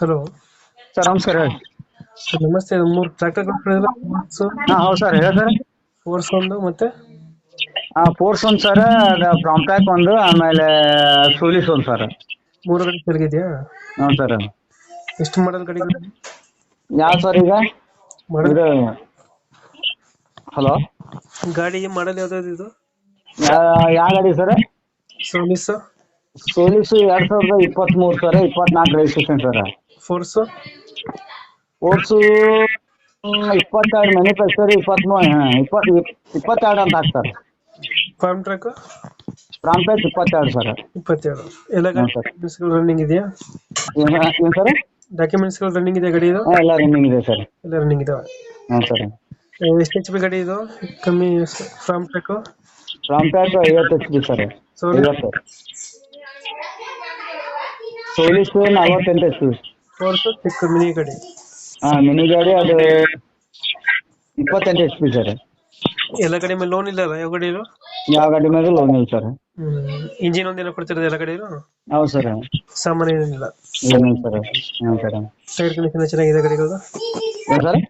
Hello. Sir ನಮಸ್ಕಾರ ಹೇಳಿ. Sir ನಮಸ್ತೆ. ಮೂರು ಟ್ರ್ಯಾಕ್ಟರ್ ಹಾ ಹೌದು ಸರ್ ಹೇಳಿ ಸರ್. ಫೋರ್ಸ್ ಒಂದು ಮತ್ತೆ? ಹಾ ಫೋರ್ಸ್ ಒಂದು ಸರ್ ಅದು ಪ್ರಾಂಪ್ಯಾಕ್ ಒಂದು ಆಮೇಲೆ ಸೂಲಿಸ್ ಒಂದು ಸರ್. ಮೂರು ಗಡಿ ತಿರುಗಿದ್ಯಾ ಹ್ಞೂ ಸರ್. ಎಷ್ಟು ಮಾಡಲ್ ಗಡಿ ಯಾವ ಸರ್ ಈಗ? Model hello. ಗಾಡಿ ಮಾಡಲ್ ಯಾವ್ದಾದ್ರು ಇದು? ಯಾವ ಗಾಡಿ ಸರ್? ಸೋಲಿಸ್ ಸೋಲಿಸ್ ಎರಡ್ ಸಾವಿರದ ಇಪ್ಪತ್ತ್ಮೂರು ಸರ್ ಇಪ್ಪತ್ನಾಲ್ಕು ರಿಜಿಸ್ಟ್ರೇಷನ್ ಸರ್. ಫೋರ್ಸ್ ಫೋರ್ಸು ಇಪ್ಪತ್ತೆರಡು ಮ್ಯಾನುಫ್ಯಾಕ್ಚರ್ ಇಪ್ಪತ್ತ್ಮೂರು ಇಪ್ಪತ್ ಇಪ್ಪತ್ತು ಇಪ್ಪತ್ತೆರಡು ಅಂತ ಹಾಕ್ತಾರೆ. ಫಾರ್ಮ್ ಟ್ರಕ್ ಫಾರ್ಮ್ ಟ್ರಕ್ ಇಪ್ಪತ್ತೆರಡು ಸರ್. ಇಪ್ಪತ್ತೇಳು ಎಲ್ಲ ಡಾಕ್ಯುಮೆಂಟ್ಸ್ಗಳು ರನ್ನಿಂಗ್ ಇದೆಯಾ? ಏನು ಸರ್? ಡಾಕ್ಯುಮೆಂಟ್ಸ್ಗಳು ರನ್ನಿಂಗ್ ಇದೆ ಗಾಡಿ ಇದು? ಎಲ್ಲ ರನ್ನಿಂಗ್ ಇದೆ ಸರ್. ಎಲ್ಲ ರನ್ನಿಂಗ್ ಇದಾವೆ? ಹಾಂ ಸರ್. ಎಷ್ಟು ಎಚ್ ಪಿ ಗಾಡಿ ಇದು? ಕಮ್ಮಿ ಫಾರ್ಮ್ ಟ್ರಕ್ ಫಾರ್ಮ್ ಟ್ರಕ್ ಐವತ್ತು ಎಚ್ ಪಿ ಸರ್. ಐವತ್ತು. ಸೋಲಿಸ್ ನಲವತ್ತೆಂಟು ಪಿ ಫೋರ್ಸ್ ಚಿಕ್ಕ ಮಿನಿ ಗಾಡಿ. ಹಾ ಮಿನಿ ಗಾಡಿ ಅದು ಇಪ್ಪತ್ತೆಂಟು ಎಚ್ ಪಿ ಸರ್. ಎಲ್ಲ ಕಡೆ ಮೇಲೆ ಲೋನ್ ಇಲ್ಲ ಅಲ್ಲ ಯಾವ ಗಾಡಿ ಇದು? ಯಾವ ಗಾಡಿ ಮೇಲೆ ಲೋನ್ ಇಲ್ಲ ಸರ್. ಇಂಜಿನ್ ಒಂದೇನೋ ಕೊಡ್ತಿರೋದು ಎಲ್ಲ ಕಡೆ ಹೌದು ಸರ್. ಸಾಮಾನ್ಯ ಏನಿಲ್ಲ. ಏನಿಲ್ಲ ಸರ್ ಹ್ಞೂ ಸರ್. ಟೈರ್ ಕಂಡೀಷನ್ ಚೆನ್ನಾಗಿದೆ ಗಾಡಿಗಳು ಏನು ಸರ್?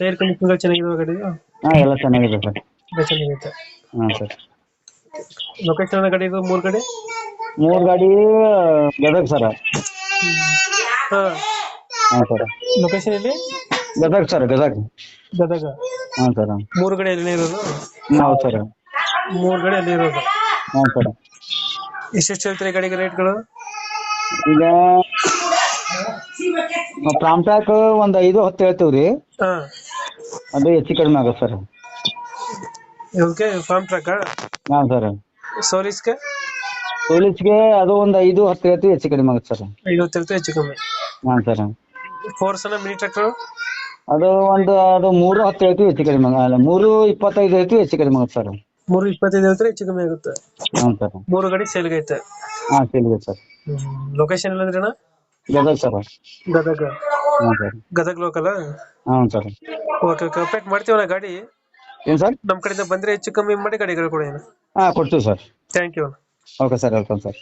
ಟೈರ್ ಕಂಡೀಷನ್ ಚೆನ್ನಾಗಿದೆ ಗಾಡಿ ಹಾ ಎಲ್ಲ ಚೆನ್ನಾಗಿದೆ ಸರ್. ಚೆನ್ನಾಗೈತೆ. ಹಾಂ ಸರ್. ಲೊಕೇಶನ್ ಗಾಡಿ ಇದು ಮೂರು ಗಾಡಿ ಮೂರು ಗಾಡಿ ಗದಗ ಸರ್. ಹಾ. ಹಾಂ ಸರ್. ಲೊಕೇಶನ್ ಎಲ್ಲಿ? ಗದಗ ಸರ್ ಗದಗ. ಗದಗ. ಹಾಂ ಸರ್. ಮೂರು ಕಡೆ ಅಲ್ಲಿ ಇರೋದು? ಹೌದು ಸರ್. ಮೂರು ಕಡೆ ಎಲ್ಲಿ ಇರೋದು? ಹಾಂ ಸರ್. ಎಷ್ಟೆಷ್ಟು ಹೇಳ್ತೀರಿ ಗಾಡಿಗೆ ರೇಟ್ಗಳು? ಈಗ ಪ್ರಾಂಪ್ಯಾಕ್ ಒಂದು ಐದು ಹತ್ತು ಹೇಳ್ತೀವಿ ರೀ. ಹಾ. ಅದು ಹೆಚ್ಚು ಕಡಿಮೆ ಆಗುತ್ತೆ ಸರ್. ಇದಕ್ಕೆ ಫಾರ್ಮ್ ಹಾಂ ಸರ್. ಸೋಲಿಸ್ಗೆ ಪೊಲೀಸ್ಗೆ ಅದು ಒಂದು ಐದು ಹತ್ತು ಗತಿ ಹೆಚ್ಚು ಕಡಿಮೆ ಆಗುತ್ತೆ ಸರ್. ಹತ್ತು ಐತೆ ಹೆಚ್ಚು ಕಮ್ಮಿ. ಹಾಂ ಸರ್. ಫೋರ್ಸ್ ಅನ್ನ ಮಿನಿ ಟ್ರ್ಯಾಕ್ಟರ್ ಅದು ಒಂದು ಅದು ಮೂರು ಹತ್ತು ಗತಿ ಹೆಚ್ಚು ಕಡಿಮೆ ಆಗ- ಅಲ್ಲ ಮೂರು ಇಪ್ಪತ್ತೈದು ಗತಿ ಹೆಚ್ಚು ಕಡಿಮೆ ಆಗುತ್ತೆ ಸರ್. ಮೂರು ಇಪ್ಪತ್ತೈದು ಹೇಳ್ತಾರೆ ಹೆಚ್ಚು ಕಮ್ಮಿ ಆಗುತ್ತೆ. ಹಾಂ ಸರ್. ಮೂರು ಗಾಡಿ ಸೇಲ್ಗೆ ಐತೆ. Sale ಗೈತೆ sir. ಲೊಕೇಶನ್ ಇಲ್ಲ ಅಂದ್ರೆ ಗದಗ ಸರ್. ಗದಗ. ಹಾಂ ಸರ್. ಗದಗ ಲೋಕಲ್ ಹಾಂ ಸರ್. ಓಕೆ ಓಕೆ ಅಪ್ಡೇಟ್ ಮಾಡ್ತೀವಣ್ಣ ಗಾಡಿ. ಏನ್ ಸರ್? ನಮ್ಮ ಕಡೆಯಿಂದ ಬಂದ್ರೆ ಹೆಚ್ಚು ಕಮ್ಮಿ ಮಾಡಿ ಗಾಡಿಗಳು ಕೊಡಿ ಹಾ ಕೊಡ್ತೀವಿ sir. Thank you sir welcome sir